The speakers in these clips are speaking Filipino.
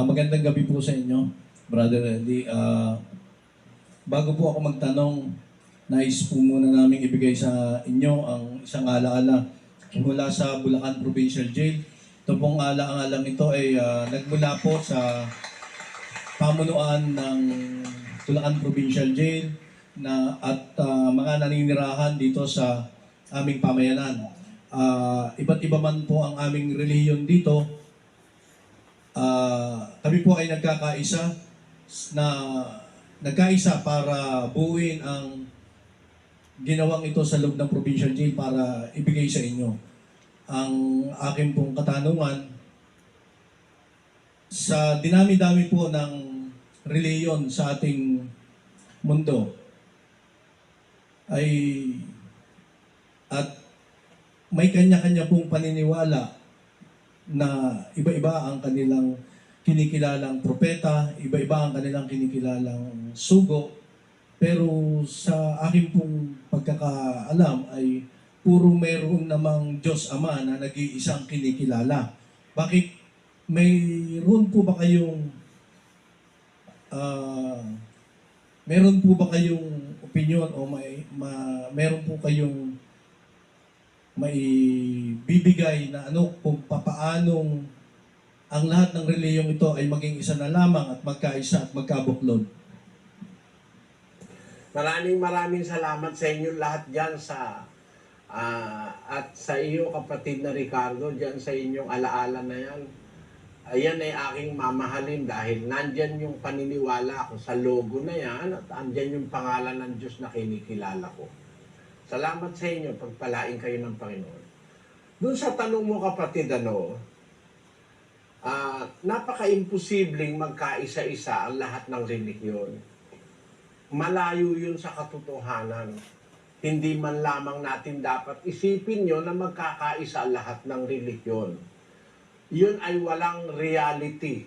Ah, magandang gabi po sa inyo, Brother Eddie. Ah, bago po ako magtanong, nais po muna namin ibigay sa inyo ang isang alaala mula sa Bulacan Provincial Jail. Ito pong alaalang ito ay ah, nagmula po sa pamunuan ng Bulacan Provincial Jail na at ah, mga naninirahan dito sa aming pamayanan. Ah, iba't iba man po ang aming relihiyon dito, Ah, kami po ay nagkakaisa na nagkaisa para buuin ang ginawang ito sa loob ng provincial jail para ibigay sa inyo. Ang akin pong katanungan sa dinami-dami po ng reliyon sa ating mundo ay at may kanya-kanya pong paniniwala na iba-iba ang kanilang kinikilalang propeta, iba-iba ang kanilang kinikilalang sugo, pero sa akin pong pagkakaalam ay puro meron namang Diyos Ama na nag-iisang kinikilala. Bakit mayroon po ba kayong ah meron po ba kayong opinion o may ma, meron po kayong may bibigay na ano kung papaanong ang lahat ng reliyong ito ay maging isa na lamang at magkaisa at magkabuklod. Maraming maraming salamat sa inyo lahat dyan sa ah, at sa iyo kapatid na Ricardo dyan sa inyong alaala na yan. Ayan ay aking mamahalin dahil nandyan yung paniniwala ko sa logo na yan at andyan yung pangalan ng Diyos na kinikilala ko. Salamat sa inyo, pagpalain kayo ng Panginoon. Doon sa tanong mo kapatid, ano, ah, napaka-imposibleng magkaisa-isa ang lahat ng relihiyon malayo yun sa katotohanan. Hindi man lamang natin dapat isipin yon na magkakaisa lahat ng relihiyon. Yun ay walang reality.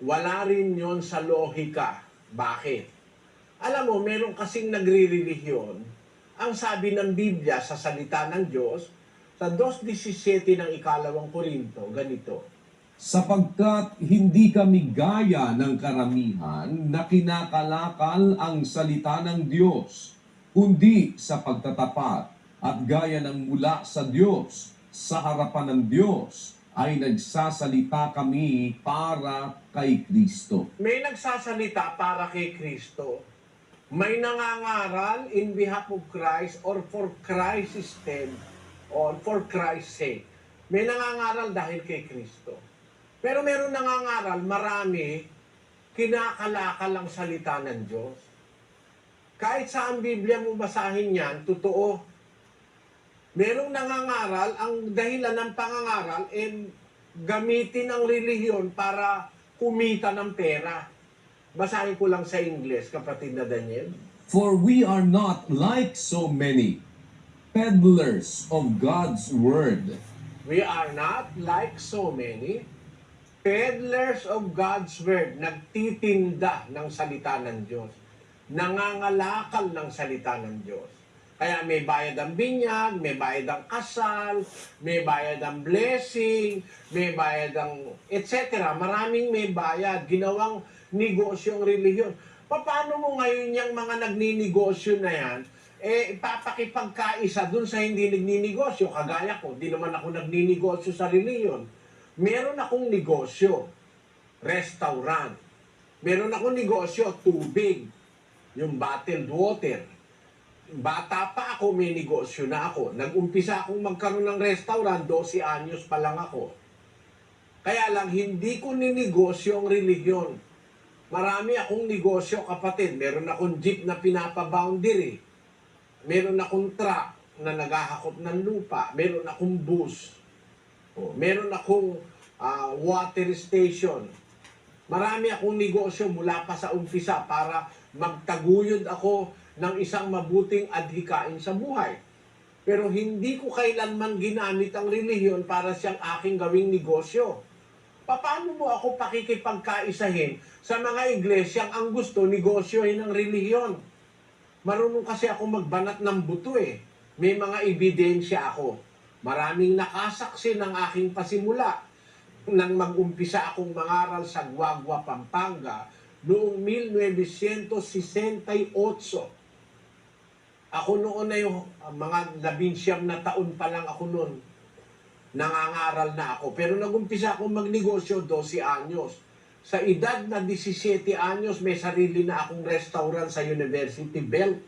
Wala rin yon sa lohika. Bakit? Alam mo, meron kasing nagre-relihiyon. Ang sabi ng Biblia sa salita ng Diyos, sa 2.17 ng ikalawang Korinto, ganito, sapagkat hindi kami gaya ng karamihan na kinakalakal ang salita ng Diyos, kundi sa pagtatapat at gaya ng mula sa Diyos, sa harapan ng Diyos, ay nagsasalita kami para kay Kristo. may nagsasalita para kay Kristo. May nangangaral in behalf of Christ or for Christ's sake or for Christ's sake. May nangangaral dahil kay Kristo. Pero meron nangangaral, marami, kinakalakal ang salita ng Diyos. Kahit sa ang Biblia mo basahin yan, totoo. Merong nangangaral, ang dahilan ng pangangaral, eh, gamitin ang relihiyon para kumita ng pera. Basahin ko lang sa English, kapatid na Daniel. For we are not like so many peddlers of God's word, We are not like so many peddlers of God's Word, nagtitinda ng salita ng Diyos, nangangalakal ng salita ng Diyos. Kaya may bayad ang binyag, may bayad ang kasal, may bayad ang blessing, may bayad ang etc. Maraming may bayad, ginawang negosyo ang relihiyon. Paano mo ngayon yung mga nagninegosyo na yan, eh, ipapakipagkaisa dun sa hindi nagninegosyo. Kagaya ko, di naman ako nagninegosyo sa reliyon. Meron akong negosyo, restaurant. Meron akong negosyo, tubig, yung bottled water. Bata pa ako, may negosyo na ako. Nag-umpisa akong magkaroon ng restaurant, 12 anyos pa lang ako. Kaya lang, hindi ko ninegosyo ang religion. Marami akong negosyo, kapatid. Meron akong jeep na pinapa-boundary. Meron akong truck na naghahakot ng lupa. Meron akong bus. O, meron akong ah, water station. Marami akong negosyo mula pa sa umpisa para magtaguyod ako ng isang mabuting adhikain sa buhay. Pero hindi ko kailanman ginamit ang relihiyon para siyang aking gawing negosyo. Paano mo ako pakikipagkaisahin sa mga iglesyang ang gusto negosyohin ng relihiyon? Marunong kasi ako magbanat ng buto eh. May mga ebidensya ako. Maraming nakasaksi ng aking pasimula. nang mag-umpisa akong mangaral sa Guagua, Pampanga noong 1968. Ako noon yung ah, mga labinsyam na taon pa lang ako noon. Nangangaral na ako. Pero nag-umpisa akong magnegosyo 12 anyos. Sa edad na 17 anyos, may sarili na akong restaurant sa University Belt.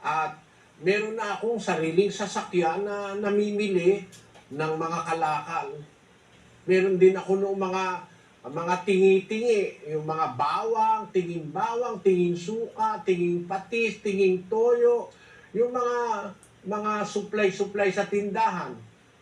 At meron na akong sariling sasakyan na namimili ng mga kalakal. Meron din ako noong mga mga tingi-tingi, yung mga bawang, tinging bawang, tinging suka, tinging patis, tinging toyo, yung mga mga supply-supply sa tindahan.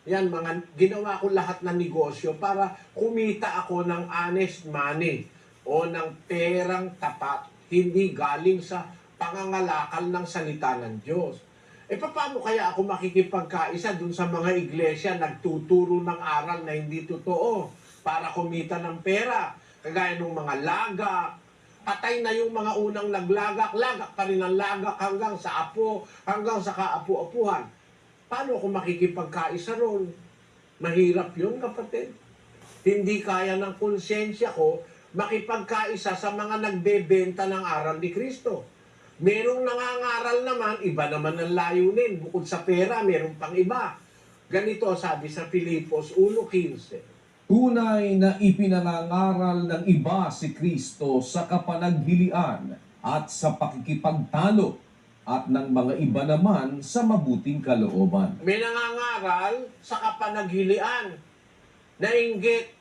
Yan, mga ginawa ko lahat ng negosyo para kumita ako ng honest money o ng perang tapat, hindi galing sa pangangalakal ng salita ng Diyos. E paano kaya ako makikipagkaisa dun sa mga iglesia nagtuturo ng aral na hindi totoo para kumita ng pera? Kagaya ng mga lagak, patay na yung mga unang naglagak, lagak pa rin ang lagak hanggang sa apo, hanggang sa kaapu-apuhan. Paano ako makikipagkaisa ron? Mahirap yun, kapatid. Hindi kaya ng konsensya ko makipagkaisa sa mga nagbebenta ng aral ni Kristo. Merong nangangaral naman, iba naman ang layunin. Bukod sa pera, meron pang iba. Ganito sabi sa Filipos 1.15. Tunay na ipinangangaral ng iba si Kristo sa kapanaghilian at sa pakikipagtalo at ng mga iba naman sa mabuting kalooban. May nangangaral sa kapanaghilian. Nainggit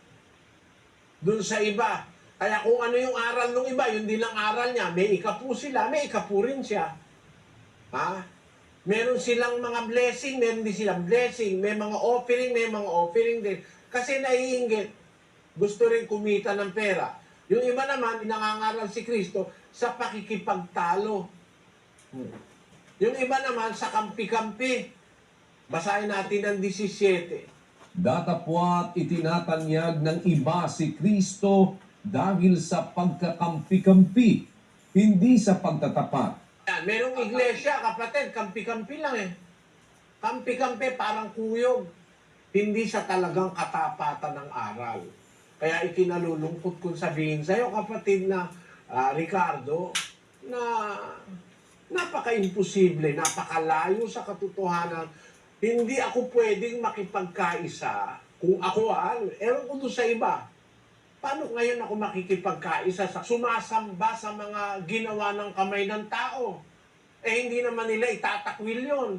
dun sa iba. Kaya kung ano yung aral ng iba, yun din ang aral niya. May ikapu sila, may ikapu rin siya. Ha? Meron silang mga blessing, meron din silang blessing. May mga offering, may mga offering din. Kasi naiinggit. Gusto rin kumita ng pera. Yung iba naman, nangangaral si Kristo sa pakikipagtalo. Hmm. Yung iba naman sa kampi-kampi. Basahin natin ang 17. Datapwat itinatanyag ng iba si Kristo dahil sa pagkakampi-kampi, hindi sa pagtatapat. Yan, merong iglesia, kapatid, kampi-kampi lang eh. Kampi-kampi, parang kuyog. Hindi sa talagang katapatan ng aral. Kaya ikinalulungkot kong sabihin sa'yo, kapatid na ah, Ricardo, na napaka-imposible, napakalayo sa katotohanan. Hindi ako pwedeng makipagkaisa. Kung ako, ah, ewan ko doon sa iba, paano ngayon ako makikipagkaisa sa sumasamba sa mga ginawa ng kamay ng tao? Eh hindi naman nila itatakwil yon.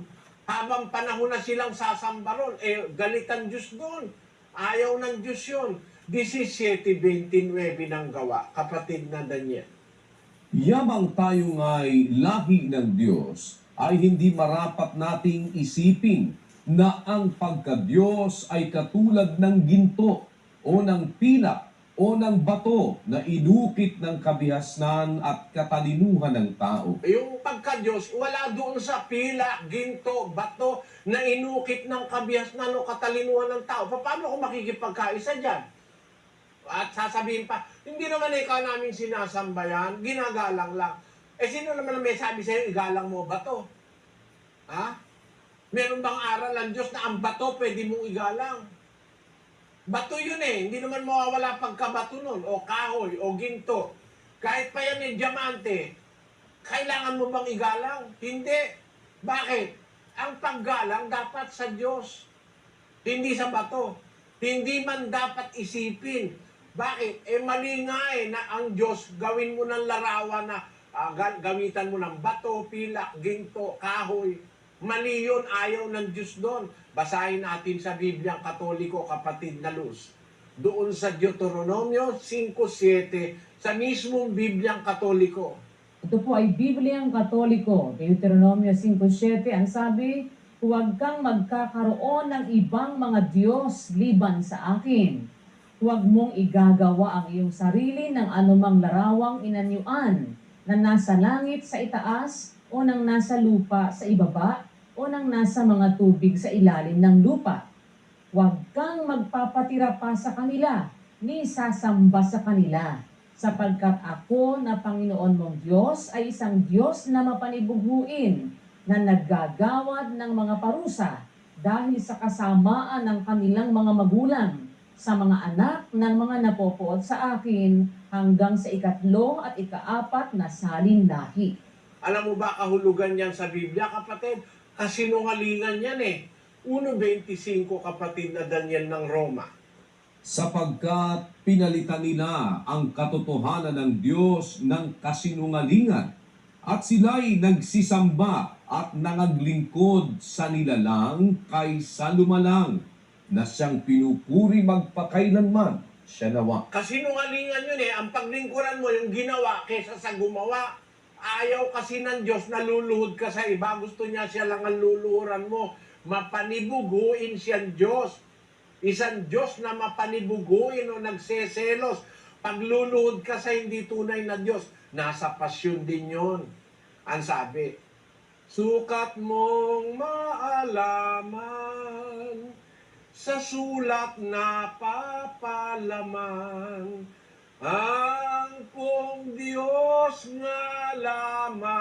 Habang panahon na silang sasamba ron, eh galitan Diyos doon. Ayaw ng Diyos yun. 17.29 ng gawa, kapatid na Daniel. Yamang tayo nga'y lahi ng Diyos, ay hindi marapat nating isipin na ang pagka-Diyos ay katulad ng ginto o ng pilak o ng bato na inukit ng kabihasnan at katalinuhan ng tao. Yung pagka-Diyos, wala doon sa pila, ginto, bato, na inukit ng kabihasnan o katalinuhan ng tao. Pa- Paano ako makikipagkaisa dyan? At sasabihin pa, hindi naman ikaw namin sinasamba yan, ginagalang lang. Eh sino naman ang may sabi sa'yo, igalang mo bato? Ha? Meron bang aral ng Diyos na ang bato pwede mong igalang? Bato yun eh, hindi naman mawawala pagkabato nun, o kahoy, o ginto. Kahit pa yan yung diamante, kailangan mo bang igalang? Hindi. Bakit? Ang paggalang dapat sa Diyos, hindi sa bato. Hindi man dapat isipin. Bakit? Eh mali nga eh na ang Diyos gawin mo ng larawan na ga- gamitan mo ng bato, pilak, ginto, kahoy. Mali yun, ayaw ng Diyos doon. Basahin natin sa Bibliang Katoliko, kapatid na Luz. Doon sa Deuteronomio 5.7, sa mismong Bibliang Katoliko. Ito po ay Bibliang Katoliko, Deuteronomio 5.7. Ang sabi, huwag kang magkakaroon ng ibang mga Diyos liban sa akin. Huwag mong igagawa ang iyong sarili ng anumang larawang inanyuan na nasa langit sa itaas o nang nasa lupa sa ibaba o nang nasa mga tubig sa ilalim ng lupa. Huwag kang magpapatira pa sa kanila, ni sasamba sa kanila sapagkat ako na Panginoon mong Diyos ay isang Diyos na mapanibuguin na naggagawad ng mga parusa dahil sa kasamaan ng kanilang mga magulang sa mga anak ng mga napopoot sa akin hanggang sa ikatlo at ikaapat na salin lahi. Alam mo ba kahulugan yan sa Biblia, kapatid? Kasinungalingan yan eh. 1.25 kapatid na Daniel ng Roma. sapagkat pinalitan nila ang katotohanan ng Diyos ng kasinungalingan at sila'y nagsisamba at nangaglingkod sa nilalang kaysa lumalang na siyang pinupuri magpakailanman siya nawa. Kasinungalingan yun eh. Ang paglingkuran mo yung ginawa kaysa sa gumawa. Ayaw kasi ng Diyos na luluhod ka sa iba. Gusto niya siya lang ang luluhuran mo. Mapanibuguin siyang Diyos. Isang Diyos na mapanibuguin o nagseselos. Pagluluhod ka sa hindi tunay na Diyos, nasa pasyon din yon. Ang sabi, Sukat mong maalaman sa sulat na papalaman ang pong Diyos nga lamang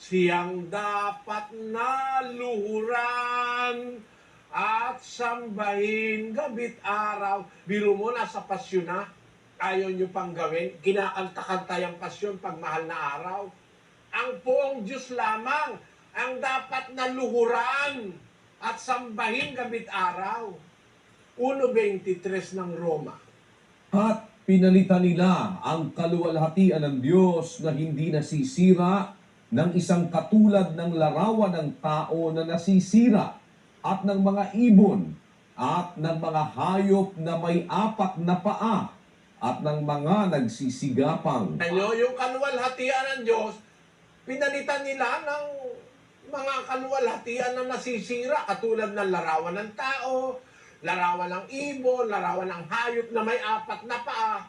siyang dapat na luhuran at sambahin gabit araw. Biro mo nasa pasyon na, ayaw nyo pang gawin, kinakanta-kanta yung pasyon pag mahal na araw. Ang poong Diyos lamang ang dapat na luhuran at sambahin gabit araw. 1.23 ng Roma. At pinalitan nila ang kaluwalhatian ng Diyos na hindi nasisira ng isang katulad ng larawan ng tao na nasisira at ng mga ibon at ng mga hayop na may apat na paa at ng mga nagsisigapang. Ano, yung kaluwalhatian ng Diyos, pinalitan nila ng mga kaluwalhatian na nasisira, katulad ng larawan ng tao, larawan ng ibon, larawan ng hayop na may apat na paa,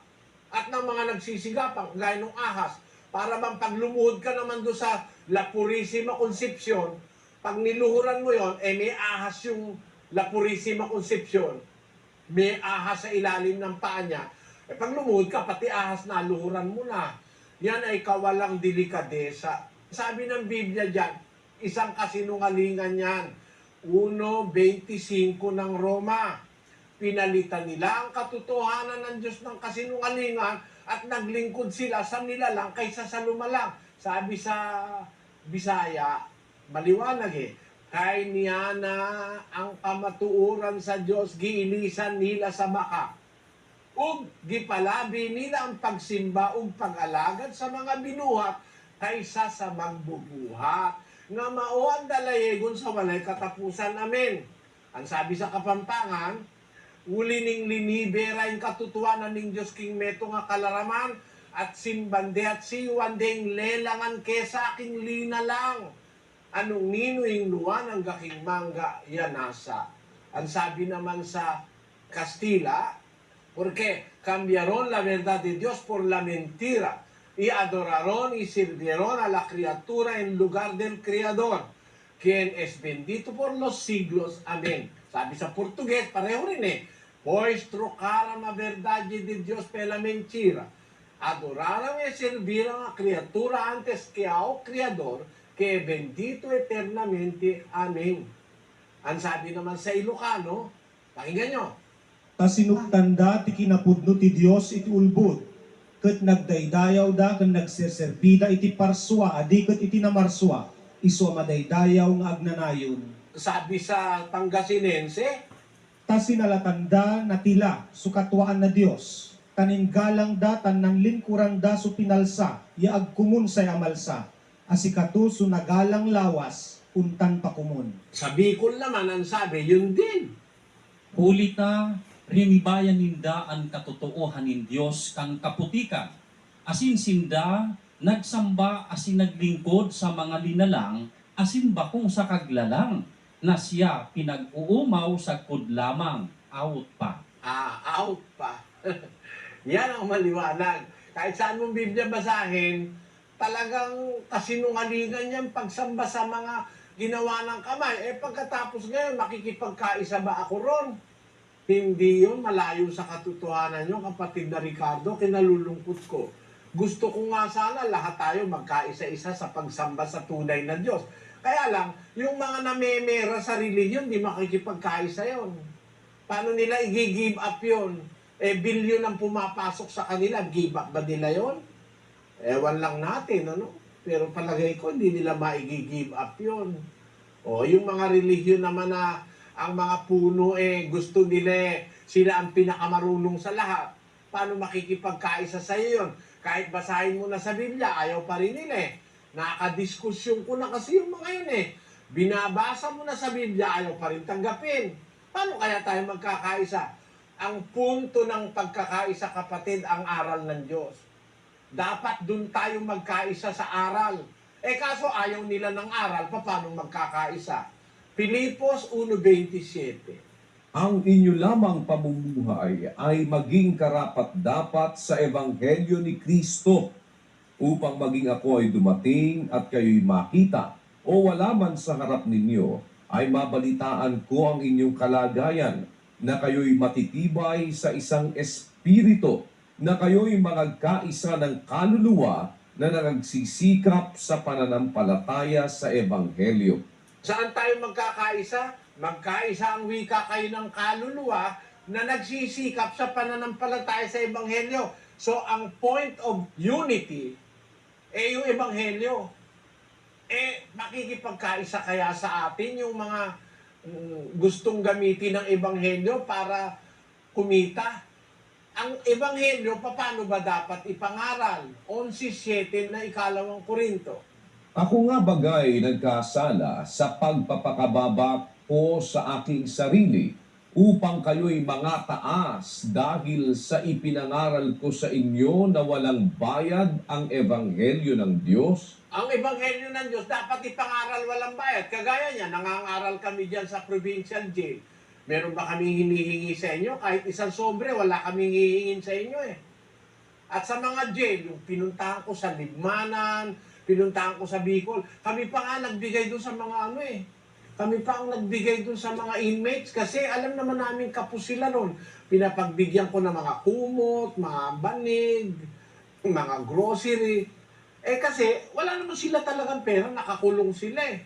at ng mga nagsisigapang, gaya ng ahas, para bang pag lumuhod ka naman doon sa La Purisima Concepcion, pag niluhuran mo yon eh may ahas yung La Purisima Concepcion, may ahas sa ilalim ng paa niya. Eh pag lumuhod ka, pati ahas na luhuran mo na. Yan ay kawalang delikadesa. Sabi ng Biblia dyan, isang kasinungalingan yan. 1.25 ng Roma. Pinalitan nila ang katotohanan ng Diyos ng kasinungalingan at naglingkod sila sa nilalang kaysa sa lumalang. Sabi sa Bisaya, maliwanag eh, kay niya na ang kamatuuran sa Diyos giilisan nila sa maka. Ug gipalabi nila ang pagsimba ug pag-alagad sa mga binuhat kaysa sa magbubuhat nga mao ang dalayegon sa walay katapusan amen. Ang sabi sa Kapampangan, uli ning linibera yung katutuanan ng Diyos King Meto nga kalaraman at simbande at siwan ding lelangan kesa aking lina lang. Anong nino yung luwan ang gaking mangga yanasa. Ang sabi naman sa Kastila, porque cambiaron la verdad de Dios por la mentira y adoraron y sirvieron a la criatura en lugar del Creador, quien es bendito por los siglos. Amén. Sabi sa Portugues, pareho rin eh. Pois trocaram a verdade de Dios pela mentira. Adoraram e serviram a criatura antes que ao Criador, que é bendito eternamente. Amém. Ang sabi naman sa Ilocano, pakinggan nyo, Kasinugtanda ti kinapudno ti Dios iti ulbod. Ket nagdaydayaw da ken nagseserbida iti parswa adi ket iti namarswa. Isu madaydayaw nga agnanayon. sabi sa Pangasinense, Ta sinalatanda na tila sukatwaan na Dios. Taninggalang da tan ng lingkurang da su pinalsa ya agkumun say amalsa. Asikatu su nagalang lawas untan pakumun. sa Bicol naman ang sabi, yun din. Hulita, rimbayan ninda ang katotoohan nin Dios kang kaputikan. Asin sinda, nagsamba asin naglingkod sa mga linalang, asin bakong sa kaglalang, na siya pinag-uumaw sa kudlamang, out pa. Ah, out pa. Yan ang maliwanag. Kahit saan mong Biblia basahin, talagang kasinungalingan yan pagsamba sa mga ginawa ng kamay. Eh pagkatapos ngayon, makikipagkaisa ba ako ron? Hindi yun, malayo sa katotohanan yun, kapatid na Ricardo, kinalulungkot ko. Gusto ko nga sana lahat tayo magkaisa-isa sa pagsamba sa tunay na Diyos. Kaya lang, yung mga namemera sa religion, di makikipagkaisa yon. Paano nila i-give up yon? Eh, bilyon ang pumapasok sa kanila, give up ba nila yon? Ewan lang natin, ano? Pero palagay ko, hindi nila ma-give up yon. O, yung mga religion naman na ang mga puno eh gusto nila eh, sila ang pinakamarunong sa lahat. Paano makikipagkaisa sa iyo yun? Kahit basahin mo na sa Biblia, ayaw pa rin nila eh. Nakadiskusyon ko na kasi yung mga yun eh. Binabasa mo na sa Biblia, ayaw pa rin tanggapin. Paano kaya tayo magkakaisa? Ang punto ng pagkakaisa kapatid, ang aral ng Diyos. Dapat dun tayo magkaisa sa aral. Eh kaso ayaw nila ng aral, paano magkakaisa? Pilipos 1.27 Ang inyo lamang pamumuhay ay maging karapat-dapat sa Ebanghelyo ni Kristo upang maging ako ay dumating at kayo'y makita o wala man sa harap ninyo ay mabalitaan ko ang inyong kalagayan na kayo'y matitibay sa isang espiritu na kayo'y magkaisa ng kaluluwa na nagsisikap sa pananampalataya sa Ebanghelyo. Saan tayo magkakaisa? Magkaisa ang wika kayo ng kaluluwa na nagsisikap sa pananampalataya sa Ebanghelyo. So, ang point of unity, eh yung Ebanghelyo. Eh, makikipagkaisa kaya sa atin yung mga mm, gustong gamitin ng Ebanghelyo para kumita. Ang Ebanghelyo, paano ba dapat ipangaral? 11.7 na ikalawang Korinto. Ako nga bagay nagkasala sa pagpapakababa ko sa aking sarili upang kayo'y mga taas dahil sa ipinangaral ko sa inyo na walang bayad ang ebanghelyo ng Diyos. Ang Ebanghelyo ng Diyos dapat ipangaral walang bayad. Kagaya niya, nangangaral kami dyan sa provincial jail. Meron ba kami hinihingi sa inyo? Kahit isang sobre, wala kami hihingin sa inyo eh. At sa mga jail, yung pinuntahan ko sa Ligmanan, pinuntahan ko sa Bicol, kami pa nga nagbigay doon sa mga ano eh. Kami pa ang nagbigay doon sa mga inmates kasi alam naman namin kapos sila noon. Pinapagbigyan ko ng mga kumot, mga banig, mga grocery. Eh kasi wala naman sila talagang pera, nakakulong sila eh.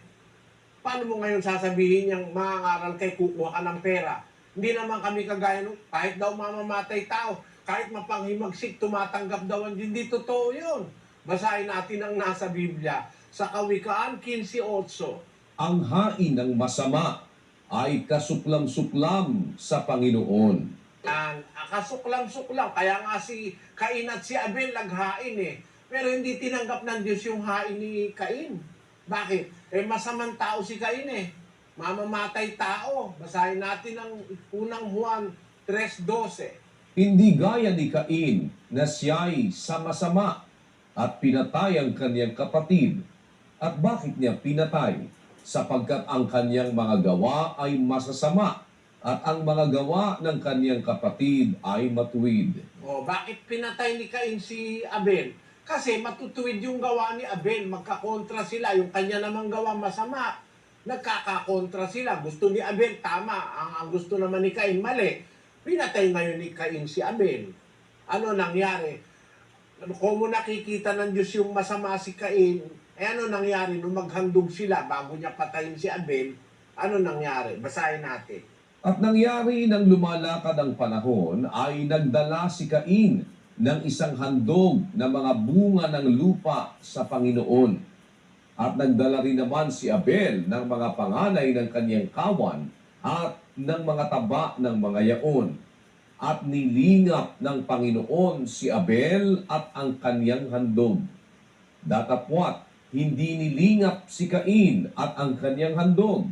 Paano mo ngayon sasabihin niyang mangangaral kay kukuha ka ng pera? Hindi naman kami kagaya nung kahit daw mamamatay tao, kahit mapanghimagsik, tumatanggap daw hindi totoo yun. Basahin natin ang nasa Biblia sa Kawikaan 15.8. Ang hain ng masama ay kasuklam-suklam sa Panginoon. Yan, kasuklam-suklam. Kaya nga si Cain at si Abel naghain eh. Pero hindi tinanggap ng Diyos yung hain ni Cain. Bakit? Eh masamang tao si Cain eh. Mamamatay tao. Basahin natin ang unang Juan 3.12. Hindi gaya ni Cain na siya'y sama-sama at pinatay ang kanyang kapatid. At bakit niya pinatay? Sapagkat ang kanyang mga gawa ay masasama at ang mga gawa ng kanyang kapatid ay matuwid. O, bakit pinatay ni Cain si Abel? Kasi matutuwid yung gawa ni Abel, magkakontra sila, yung kanya namang gawa masama. Nagkakakontra sila. Gusto ni Abel, tama. Ang, ang gusto naman ni Cain, mali. Pinatay ngayon ni Cain si Abel. Ano nangyari? Kung mo nakikita ng Diyos yung masama si Cain, eh ano nangyari nung maghandog sila bago niya patayin si Abel? Ano nangyari? Basahin natin. At nangyari nang lumalakad ang panahon ay nagdala si Cain ng isang handog na mga bunga ng lupa sa Panginoon. At nagdala rin naman si Abel ng mga panganay ng kanyang kawan at ng mga taba ng mga yaon. At nilingap ng Panginoon si Abel at ang kanyang handog. Datapwat, hindi nilingap si Cain at ang kanyang handog.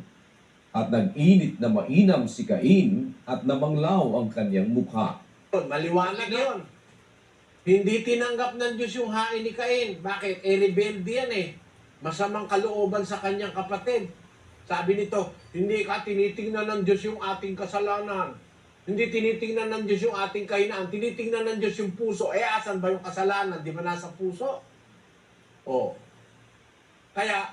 At nag-init na mainam si Cain at namanglaw ang kanyang mukha. Maliwanag yun. Hindi tinanggap ng Diyos yung hain ni Cain. Bakit? Eh, rebelde yan eh. Masamang kalooban sa kanyang kapatid. Sabi nito, hindi ka tinitingnan ng Diyos yung ating kasalanan. Hindi tinitingnan ng Diyos yung ating kahinaan. Tinitingnan ng Diyos yung puso. Eh, asan ba yung kasalanan? Di ba nasa puso? Oh. Kaya,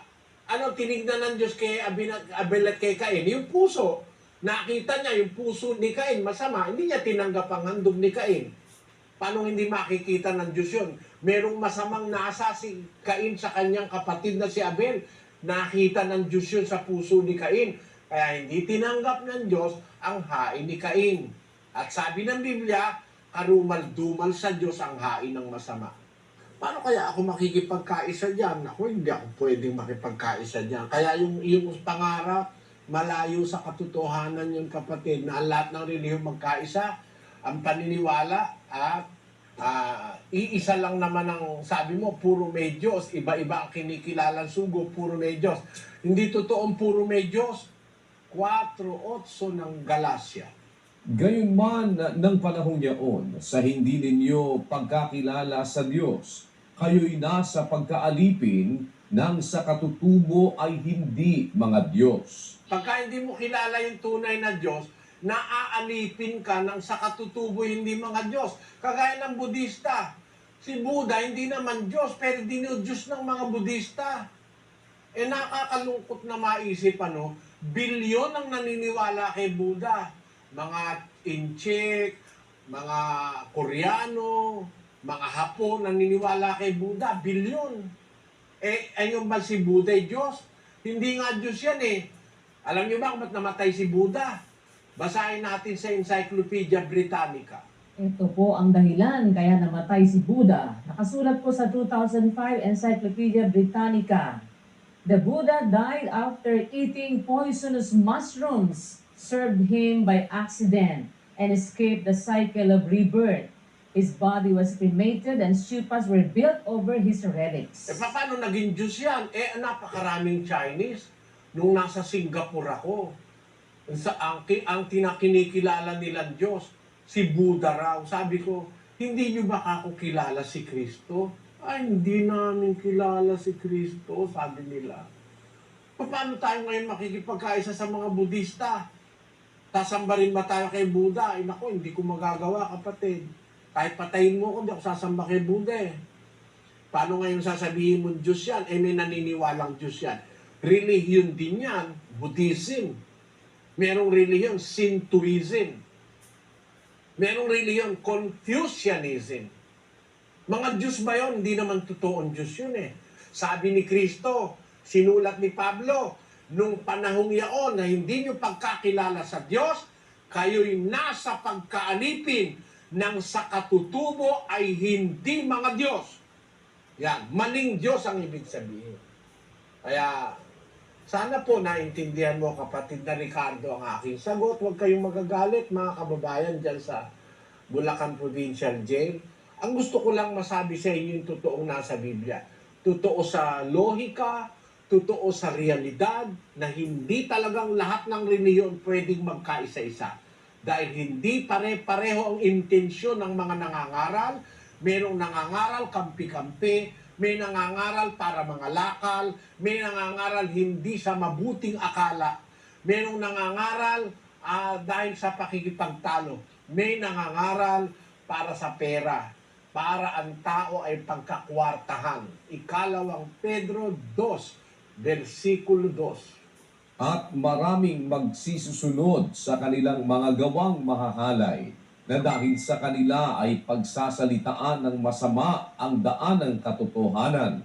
ano tinignan ng Diyos kay Abel at kay Cain? Yung puso. Nakita niya yung puso ni Cain masama. Hindi niya tinanggap ang handog ni Cain. Paano hindi makikita ng Diyos yun? Merong masamang nasa si Cain sa kanyang kapatid na si Abel. Nakita ng Diyos yun sa puso ni Cain. Kaya hindi tinanggap ng Diyos ang hain ni Cain. At sabi ng Biblia, karumal-dumal sa Diyos ang hain ng masama. Paano kaya ako makikipagkaisa diyan? Ako hindi ako pwedeng makipagkaisa diyan. Kaya yung yung pangarap malayo sa katotohanan yung kapatid na lahat ng relihiyon magkaisa, ang paniniwala at ah, iisa lang naman ang sabi mo, puro may Diyos. Iba-iba ang kinikilalang sugo, puro may Diyos. Hindi totoong puro may Diyos. 4.8 ng Galacia. Gayunman ng panahong yaon, sa hindi ninyo pagkakilala sa Diyos, kayo'y nasa pagkaalipin nang sa katutubo ay hindi mga Diyos. Pagka hindi mo kilala yung tunay na Diyos, naaalipin ka ng sa katutubo hindi mga Diyos. Kagaya ng Budista. Si Buddha hindi naman Diyos, pero dinudiyos ng mga Budista. Eh nakakalungkot na maisip ano, bilyon ang naniniwala kay Buddha. Mga Inchik, mga Koreano, mga Hapon naniniwala kay Buddha, bilyon. Eh, ayun ba si Buddha ay Diyos? Hindi nga Diyos yan eh. Alam niyo ba kung ba't namatay si Buddha? Basahin natin sa Encyclopedia Britannica. Ito po ang dahilan kaya namatay si Buddha. Nakasulat po sa 2005 Encyclopedia Britannica. The Buddha died after eating poisonous mushrooms served him by accident and escaped the cycle of rebirth. His body was cremated and stupas were built over his relics. Eh, paano naging Diyos yan? Eh, napakaraming Chinese. Nung nasa Singapore ako, sa, ang, ang tinakinikilala nilang Diyos, si Buddha raw. Sabi ko, hindi niyo ba ako kilala si Kristo? Ay, hindi namin kilala si Kristo, sabi nila. Paano tayo ngayon makikipagkaisa sa mga Budista? Sasamba rin ba tayo kay Buddha? Ay, naku, hindi ko magagawa, kapatid. Kahit patayin mo ko, hindi ako sasamba kay Buddha eh. Paano ngayon sasabihin mo Diyos yan? Eh, may naniniwalang Diyos yan. Relihiyon din yan, Buddhism. Merong relihiyon, Sintoism. Merong relihiyon, Confucianism. Mga Diyos ba yun? Hindi naman totoong Diyos yun eh. Sabi ni Kristo, sinulat ni Pablo, nung panahong yaon na hindi nyo pagkakilala sa Diyos, kayo'y nasa pagkaalipin ng sa katutubo ay hindi mga Diyos. Yan, maling Diyos ang ibig sabihin. Kaya, sana po naintindihan mo kapatid na Ricardo ang aking sagot. Huwag kayong magagalit mga kababayan dyan sa Bulacan Provincial Jail. Ang gusto ko lang masabi sa inyo yung totoong nasa Biblia. Totoo sa lohika, totoo sa realidad na hindi talagang lahat ng reliyon pwedeng magkaisa-isa. Dahil hindi pare-pareho ang intensyon ng mga nangangaral. Merong nangangaral kampi-kampi, may nangangaral para mga lakal, may nangangaral hindi sa mabuting akala, merong nangangaral ah, dahil sa pakikipagtalo, may nangangaral para sa pera, para ang tao ay pagkakwartahan. Ikalawang Pedro 2, versikulo 2. At maraming magsisusunod sa kanilang mga gawang mahahalay na dahil sa kanila ay pagsasalitaan ng masama ang daan ng katotohanan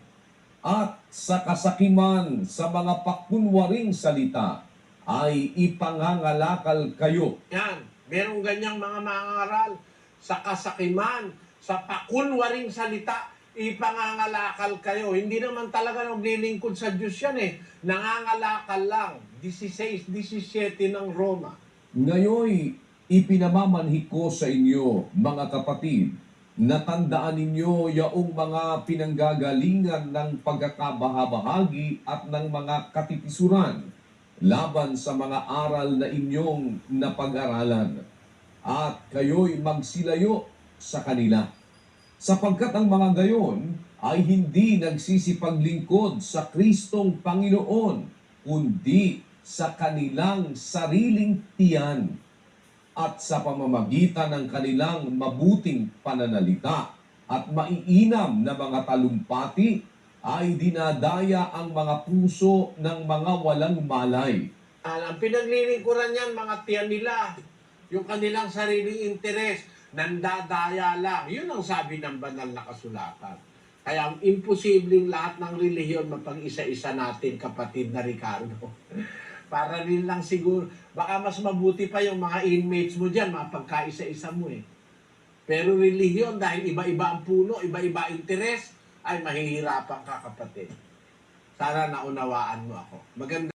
at sa kasakiman sa mga pakunwaring salita ay ipangangalakal kayo Yan, merong ganyang mga mangaral sa kasakiman, sa pakunwaring salita, ipangangalakal kayo. Hindi naman talaga naglilingkod sa Diyos yan eh. Nangangalakal lang. 16, 17 ng Roma. Ngayoy, ipinamamanhi ko sa inyo, mga kapatid, na tandaan ninyo yaong mga pinanggagalingan ng pagkakabahabahagi at ng mga katitisuran laban sa mga aral na inyong napag-aralan. At kayo'y magsilayo sa kanila. Sapagkat ang mga gayon ay hindi nagsisipaglingkod sa Kristong Panginoon, kundi sa kanilang sariling tiyan at sa pamamagitan ng kanilang mabuting pananalita at maiinam na mga talumpati ay dinadaya ang mga puso ng mga walang malay. Ang pinaglilingkuran niyan, mga tiyan nila, yung kanilang sariling interes, nandadaya lang. Yun ang sabi ng banal na kasulatan. Kaya imposibleng lahat ng relihiyon mapag-isa-isa natin, kapatid na Ricardo. Para rin lang siguro, baka mas mabuti pa yung mga inmates mo dyan, mapagkaisa-isa mo eh. Pero relihiyon, dahil iba-iba ang puno, iba-iba ang interes, ay mahihirapan ka kapatid. Sana naunawaan mo ako. Maganda